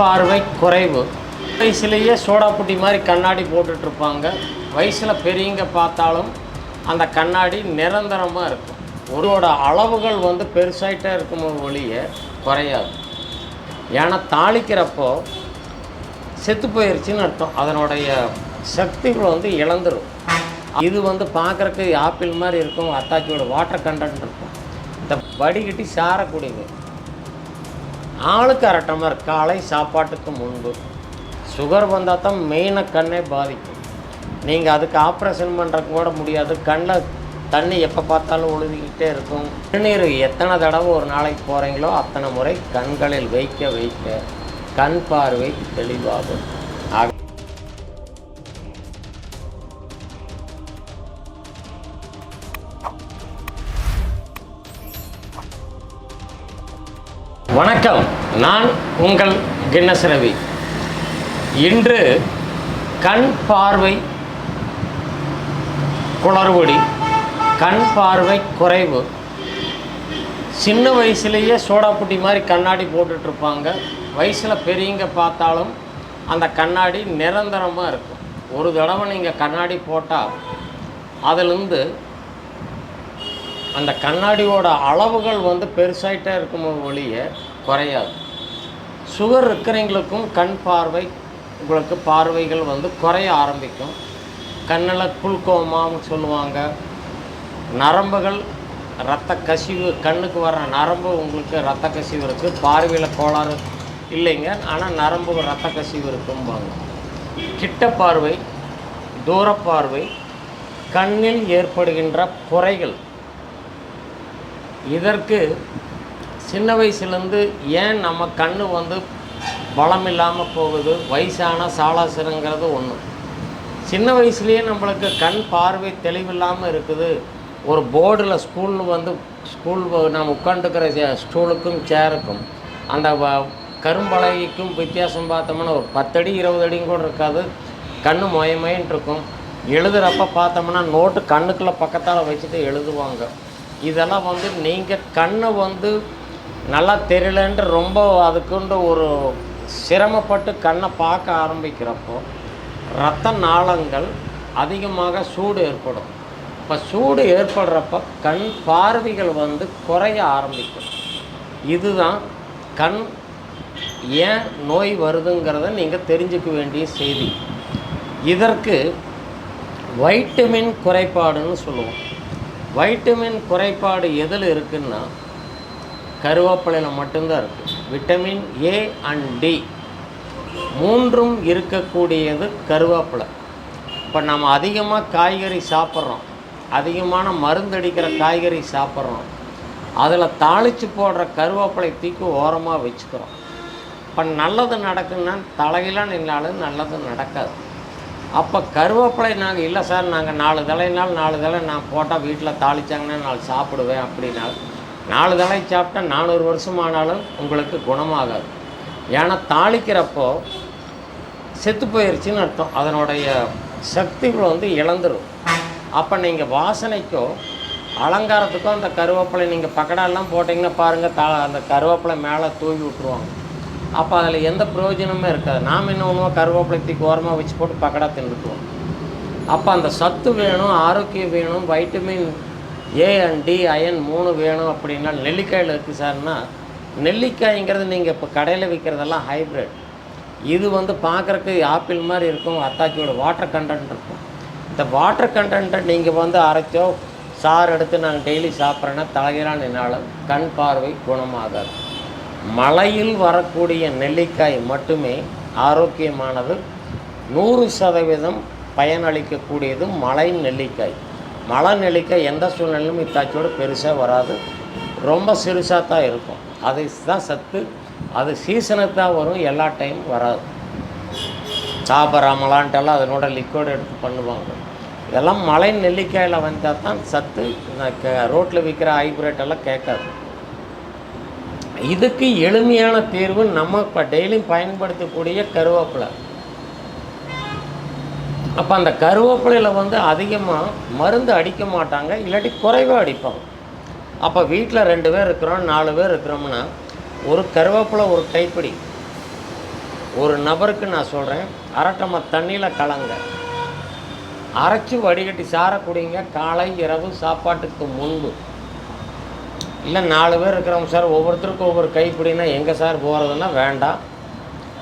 பார்வை குறைவு. வயசுலேயே சோடாப்புட்டி மாதிரி கண்ணாடி போட்டுட்ருப்பாங்க. வயசில் பெரியவங்க பார்த்தாலும் அந்த கண்ணாடி நிரந்தரமாக இருக்கும். ஒருவோட அளவுகள் வந்து பெருசாயிட்டே இருக்கும் ஒழிய குறையாது. ஏன்னா தாளிக்கிறப்போ செத்து போயிடுச்சின்னு அர்த்தம். அதனுடைய சக்திகள் வந்து இழந்துடும் இது வந்து பார்க்குறக்கு ஆப்பிள் மாதிரி இருக்கும் அத்தாச்சியோட வாட்டர் கண்டென்ட் இருக்கும். இந்த வடிகட்டி சாரக்கூடியது. ஆளுக்கு அரை டம்ளர் காலை சாப்பாட்டுக்கு முன்பு. சுகர் வந்தால் தான் மெயினாக கண்ணே பாதிக்கும். நீங்கள் அதுக்கு ஆப்ரேஷன் பண்ணுறக்கு கூட முடியாது. கண்ணில் தண்ணி எப்போ பார்த்தாலும் ஒழுகிக்கிட்டே இருக்கும். திருநீர் எத்தனை தடவை ஒரு நாளைக்கு போகிறீங்களோ அத்தனை முறை கண்களில் வைக்க வைக்க கண் பார்வை தெளிவாகும். வணக்கம். நான் உங்கள் கின்னஸ் ரவி. இன்று கண் பார்வை குளறுபடி கண் பார்வை குறைவு. சின்ன வயசுலேயே சோடாப்புட்டி மாதிரி கண்ணாடி போட்டுட்ருப்பாங்க வயசில் பெரியவங்க பார்த்தாலும் அந்த கண்ணாடி நிரந்தரமாக இருக்கும். ஒரு தடவை நீங்கள் கண்ணாடி போட்டால் அதிலிருந்து அந்த கண்ணாடியோட அளவுகள் வந்து பெருசாயிட்டே இருக்கும் ஒழிய குறையாது. சுகர் இருக்கிறவங்களுக்கும் கண் பார்வை உங்களுக்கு பார்வைகள் வந்து குறைய ஆரம்பிக்கும். கண்ணில் குல்கோமான்னு சொல்லுவாங்க. நரம்புகள் இரத்த கசிவு கண்ணுக்கு வர நரம்பு உங்களுக்கு இரத்த கசிவு இருக்குது பார்வையில் கோளாறு இல்லைங்க. ஆனால் நரம்பு இரத்த கசிவு இருக்கும்பாங்க. கிட்ட பார்வை தூரப்பார்வை கண்ணில் ஏற்படுகின்ற குறைகள். இதற்கு சின்ன வயசுலேருந்து ஏன் நம்ம கண் வந்து பலம் இல்லாமல் போகுது? வயசான சாலாசிரங்கிறது ஒன்று சின்ன வயசுலேயே நம்மளுக்கு கண் பார்வை தெளிவில்லாமல் இருக்குது. ஒரு போர்டில் ஸ்கூலில் வந்து ஸ்கூல் நம்ம உட்காந்துக்கிற ஸ்டூலுக்கும் சேருக்கும். அந்த வ- கரும்பலகைக்கும் வித்தியாசம் பார்த்தோம்னா ஒரு பத்தடி இருபது அடியும் கூட இருக்காது. கண் மொயமயன்னு இருக்கும் எழுதுகிறப்ப பார்த்தோம்னா நோட்டு கண்ணுக்குள்ளே பக்கத்தால் வச்சுட்டு எழுதுவாங்க. இதெல்லாம் வந்து நீங்கள் கண்ணை வந்து நல்லா தெரியலன்ட்டு ரொம்ப அதுக்குண்டு ஒரு சிரமப்பட்டு கண்ணை பார்க்க ஆரம்பிக்கிறப்போ இரத்த நாளங்கள் அதிகமாக சூடு ஏற்படும். இப்போ சூடு ஏற்படுறப்ப கண் பார்வைகள் வந்து குறைய ஆரம்பிக்கும். இதுதான் கண் ஏன் நோய் வருதுங்கிறத நீங்கள் தெரிஞ்சுக்க வேண்டிய செய்தி. இதற்கு வைட்டமின் குறைபாடுன்னு சொல்லுவோம். வைட்டமின் குறைபாடு எதில் இருக்குன்னா கருவேப்பிலையில் மட்டும்தான் இருக்குது விட்டமின் ஏ அண்ட் டி மூன்றும் இருக்கக்கூடியது கருவேப்பிலை. இப்போ நம்ம அதிகமாக காய்கறி சாப்பிட்றோம். அதிகமான மருந்தடிக்கிற காய்கறி சாப்பிட்றோம். அதில் தாளித்து போடுற கருவேப்பிலை தூக்கி ஓரமாக வச்சுக்கிறோம். இப்போ நல்லது நடக்குன்னா தலையிலாம் நின்னாலும் நல்லது நடக்காது. அப்போ கருவேப்பிலை நாங்கள் இல்லை சார். நாங்கள் நாலு தலைனாலும் நாலு தலை நான் போட்டால் வீட்டில் தாளித்தாங்கன்னா நான் சாப்பிடுவேன் அப்படின்னாலும் நாலு தலை சாப்பிட்டா நானூறு வருஷம் ஆனாலும் உங்களுக்கு குணமாகாது. ஏன்னா தாளிக்கிறப்போ செத்து போயிருச்சுன்னு அர்த்தம். அதனுடைய சக்திகள் வந்து இழந்துரும். அப்போ நீங்கள் வாசனைக்கோ அலங்காரத்துக்கோ அந்த கருவேப்பிலை நீங்கள் பக்கடாலாம் போட்டிங்கன்னா பாருங்கள் தா அந்த கருவேப்பிலை மேலே தூவி விட்ருவாங்க அப்போ அதில் எந்த பிரயோஜனமே இருக்காது. நாம் என்ன ஒன்றுவோம் கருவேப்பிலை தூக்கி ஓரமாக வச்சு போட்டு பக்கடா தின்னுக்குவோம் அப்போ அந்த சத்து வேணும் ஆரோக்கியம் வேணும் vitamin A and D iron மூணு வேணும் அப்படின்னா நெல்லிக்காயில் இருக்குது சார்னா நெல்லிக்காய்ங்கிறது நீங்கள் இப்போ கடையில் விற்கிறதெல்லாம் ஹைப்ரிட் இது வந்து பார்க்குறக்கு ஆப்பிள் மாதிரி இருக்கும் அத்தாச்சியோட வாட்டர் கண்டென்ட் இருக்கும். இந்த வாட்டர் கண்டென்ட்டை நீங்கள் வந்து அரைச்சோ சாறு எடுத்து நாங்கள் டெய்லி சாப்பிட்றேன்னா தலைகிறான் என்னால் கண் பார்வை குணமாகாது. மலையில் வரக்கூடிய நெல்லிக்காய் மட்டுமே ஆரோக்கியமானது. நூறு சதவீதம் பயனளிக்கக்கூடியது மலை நெல்லிக்காய். மழை நெல்லிக்காய் எந்த சூழ்நிலையிலும் இத்தாச்சியோட பெருசாக வராது. ரொம்ப சிறுசாக தான் இருக்கும். அது தான் சத்து. அது சீசனுக்கு தான் வரும். எல்லா டைம் வராது. சாப்பிட்றாமலான்ட்டெல்லாம் அதனோட லிக்விட் எடுத்து பண்ணுவாங்க. இதெல்லாம் மலை நெல்லிக்காயில் வந்தால் தான் சத்து. ரோட்டில் விற்கிற ஹைப்ரேட் எல்லாம் கேட்காது. இதுக்கு எளிமையான தீர்வு நம்ம இப்போ டெய்லியும் பயன்படுத்தக்கூடிய கருவேப்பிலை. அப்போ அந்த கருவேப்பிலையில் வந்து அதிகமாக மருந்து அடிக்க மாட்டாங்க இல்லாட்டி குறைவாக அடிப்பாங்க. அப்போ வீட்டில் ரெண்டு பேர் இருக்கிறோம் நாலு பேர் இருக்கிறோம்னா ஒரு கருவேப்பிலை ஒரு கைப்பிடி. ஒரு நபருக்கு நான் சொல்கிறேன் அரட்டம தண்ணியில் கலங்க. அரைச்சி வடிகட்டி சார குடிங்க காலை இரவு சாப்பாட்டுக்கு முன்பு. இல்லை நாலு பேர் இருக்கிறவங்க சார் ஒவ்வொருத்தருக்கும் ஒவ்வொரு கைப்பிடினா எங்கே சார் போகிறதுன்னா வேண்டாம்.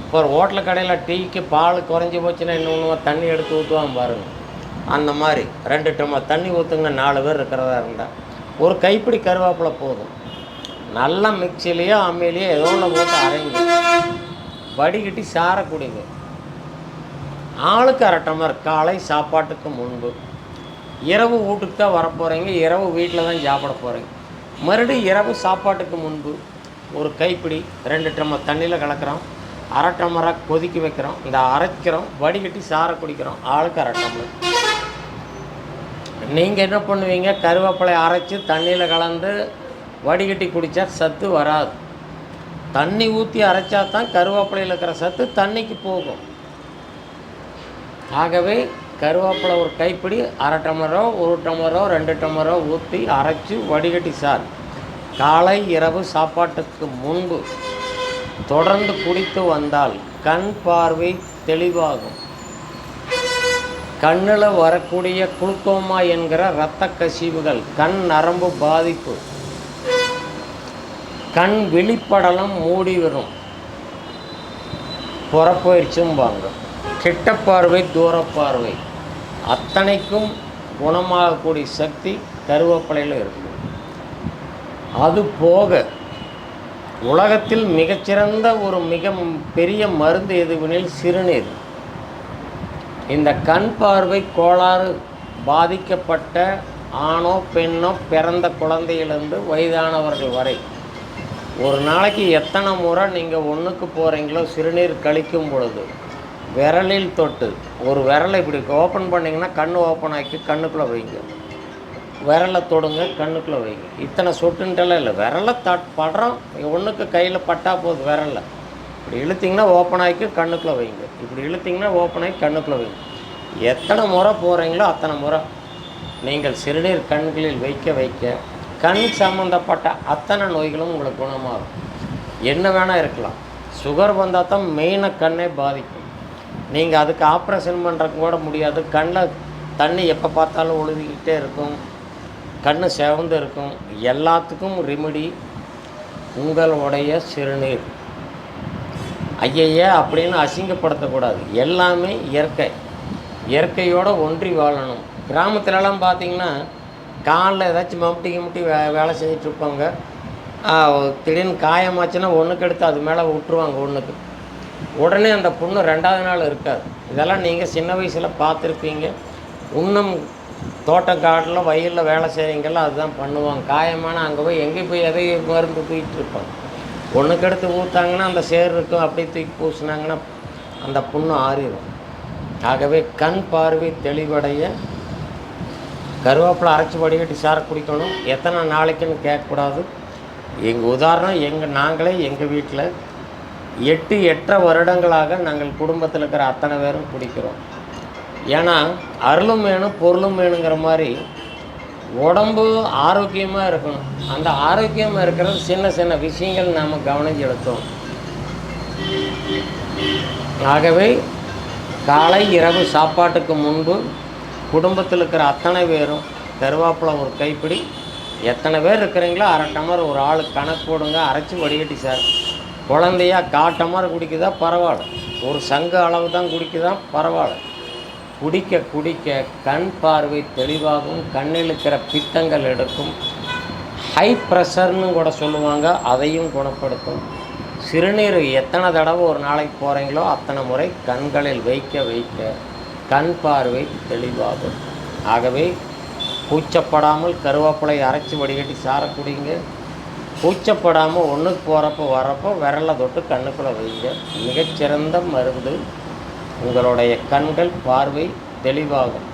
இப்போ ஒரு ஹோட்டல் கடையில் டீக்கு பால் குறைஞ்சி போச்சுன்னா என்ன தண்ணி எடுத்து ஊற்றுவான் பாருங்க. அந்த மாதிரி ரெண்டு டம்ளர் தண்ணி ஊற்றுங்க நாலு பேர் இருக்கிறதா இருந்தால் ஒரு கைப்பிடி கருவேப்பிலை போதும். நல்லா மிக்சிலேயோ அம்மையிலையோ ஏதோ ஒன்று போட்டு அரைங்க. வடிகட்டி சார குடிங்க. ஆளுக்கு அரை டம்ளர் காலை சாப்பாட்டுக்கு முன்பு. இரவு வீட்டுக்கு தான் வரப்போகிறீங்க இரவு வீட்டில் தான் சாப்பிட போகிறீங்க மறுபடியும் இரவு சாப்பாட்டுக்கு முன்பு ஒரு கைப்பிடி ரெண்டு டம்ளர் தண்ணியில் கலக்கிறோம் அரை மரம் கொதிக்க வைக்கிறோம். இந்த அரைக்கிறோம் வடிகட்டி சாரை குடிக்கிறோம். ஆளுக்கு அரை நீங்கள் என்ன பண்ணுவீங்க? கருவேப்பிலை அரைச்சி தண்ணியில் கலந்து வடிகட்டி குடித்தா சத்து வராது. தண்ணி ஊற்றி அரைச்சா தான் கருவேப்பிலையில் இருக்கிற சத்து தண்ணிக்கு போகும். ஆகவே கருவேப்பிலை ஒரு கைப்பிடி அரை டம்ளரோ ஒரு டம்ளரோ ரெண்டு டம்ளரோ ஊற்றி அரைச்சி வடிகட்டி சார் காலை இரவு சாப்பாட்டுக்கு முன்பு தொடர்ந்து குடித்து வந்தால் கண் பார்வை தெளிவாகும். கண்ணில் வரக்கூடிய குளுக்கோமா என்கிற இரத்த கசிவுகள் கண் நரம்பு பாதிப்பு. கண் வெளிப்படலம் மூடி வரும் புறப்பயிற்சியும்பாங்க கிட்ட பார்வை தூரப்பார்வை அத்தனைக்கும் குணமாகக்கூடிய சக்தி கருவேப்பிலையில் இருக்குது. அது போக உலகத்தில் மிகச்சிறந்த ஒரு மிக பெரிய மருந்து எதுவெனில் சிறுநீர். இந்த கண் பார்வை கோளாறு பாதிக்கப்பட்ட ஆணோ பெண்ணோ பிறந்த குழந்தையிலிருந்து வயதானவர்கள் வரை. ஒரு நாளைக்கு எத்தனை முறை நீங்கள் ஒன்றுக்கு போகிறீங்களோ சிறுநீர் கழிக்கும் பொழுது விரலில் தொட்டு ஒரு விரலை இப்படி ஓப்பன் பண்ணிங்கன்னா கண் ஓப்பன் ஆக்கி கண்ணுக்குள்ளே வைங்க. விரலை தொடுங்க கண்ணுக்குள்ளே வைங்க இத்தனை சொட்டுன்ட்டெல்லாம் இல்லை. விரலை தட் படுறோம். ஒன்றுக்கு கையில் பட்டா போகுது விரலில். இப்படி இழுத்திங்கன்னா ஓப்பன் ஆகிக்கும் கண்ணுக்குள்ளே வைங்க. இப்படி இழுத்திங்கன்னா ஓப்பன் ஆகி கண்ணுக்குள்ளே வைங்க. எத்தனை முறை போகிறீங்களோ அத்தனை முறை. நீங்கள் சிறுநீர் கண்களில் வைக்க வைக்க கண் சம்மந்தப்பட்ட அத்தனை நோய்களும் உங்களுக்கு குணமாகும். என்ன வேணால் இருக்கலாம். சுகர் வந்தால் தான் மெயினாக கண்ணே பாதிக்கும். நீங்கள் அதுக்கு ஆப்ரேஷன் பண்ணுறக்கு கூட முடியாது. கண்ணில் தண்ணி எப்போ பார்த்தாலும் ஒழுகிக்கிட்டே இருக்கும். கண் சிவந்து இருக்கும். எல்லாத்துக்கும் ரெமிடி உங்களுடைய சிறுநீர். ஐயையே அப்படின்னு அசிங்கப்படுத்தக்கூடாது. எல்லாமே இயற்கை. இயற்கையோடு ஒன்றி வாழணும். கிராமத்துலலாம் பார்த்தீங்கன்னா காலில் ஏதாச்சும் மம்முட்டி கிம்முட்டி வே வேலை செஞ்சிட்ருப்பாங்க திடீர்னு காயமாச்சுன்னா ஒன்றுக்கு எடுத்து அது மேலே விட்டுருவாங்க ஒன்றுக்கு உடனே அந்த புண்ணு ரெண்டாவது நாள் இருக்காது. இதெல்லாம் நீங்கள் சின்ன வயசில் பார்த்துருப்பீங்க. இன்னும் தோட்டம் காட்டில் வயலில் வேலை செய்கிறீங்கல்ல அதுதான் பண்ணுவாங்க. காயமான அங்கே போய் எங்கே போய் எதை மருந்து தூக்கிட்டு இருப்பாங்க. ஒன்றுக்கு எடுத்து ஊற்றாங்கன்னா அந்த சேர் இருக்கும் அப்படியே தூக்கி பூசினாங்கன்னா அந்த புண்ணு ஆறிடும் ஆகவே கண் பார்வை தெளிவடைய கருவேப்பிலை அரைச்சி வடிகட்டி சார குடிக்கணும். எத்தனை நாளைக்குன்னு கேட்கக்கூடாது. எங்கள் உதாரணம் எங்கள் நாங்களே எங்கள் வீட்டில் எட்டு எட்டரை வருடங்களாக நாங்கள் குடும்பத்தில் இருக்கிற அத்தனை பேரும் குடிக்கிறோம். ஏன்னா அருளும் வேணும் பொருளும் வேணுங்கிற மாதிரி உடம்பு ஆரோக்கியமாக இருக்கணும். அந்த ஆரோக்கியமாக இருக்கிற சின்ன சின்ன விஷயங்கள் நாம் கவனம் ஆகவே காலை இரவு சாப்பாட்டுக்கு முன்பு குடும்பத்தில் இருக்கிற அத்தனை பேரும் கருவேப்பிலை ஒரு கைப்பிடி எத்தனை பேர் இருக்கிறீங்களோ அரை டமர் ஒரு ஆள் கணக்கு போடுங்க அரைச்சி வடிகட்டி சார். குழந்தையா கா குடிக்குதா? பரவாயில்ல. ஒரு சங்கு அளவு தான் குடிக்குதா? பரவாயில்ல. குடிக்க குடிக்க கண் பார்வை தெளிவாகும் கண்ணில் இருக்கிற பித்தங்கள் எடுக்கும். ஹை ப்ரெஷர்னு கூட சொல்லுவாங்க அதையும் குணப்படுத்தும். சிறுநீர் எத்தனை தடவை ஒரு நாளைக்கு போகிறீங்களோ அத்தனை முறை கண்களில் வைக்க வைக்க கண் பார்வை தெளிவாகும். ஆகவே கூச்சப்படாமல் கருவேப்பிலை அரைச்சி வடிகட்டி சார குடிங்க. கூச்சப்படாமல் ஒன்றுக்கு போகிறப்போ வரப்போ விரலை தொட்டு கண்ணுக்குள்ளே வைங்க. மிகச்சிறந்த மருந்து உங்களுடைய கண்கள் பார்வை தெளிவாகும்.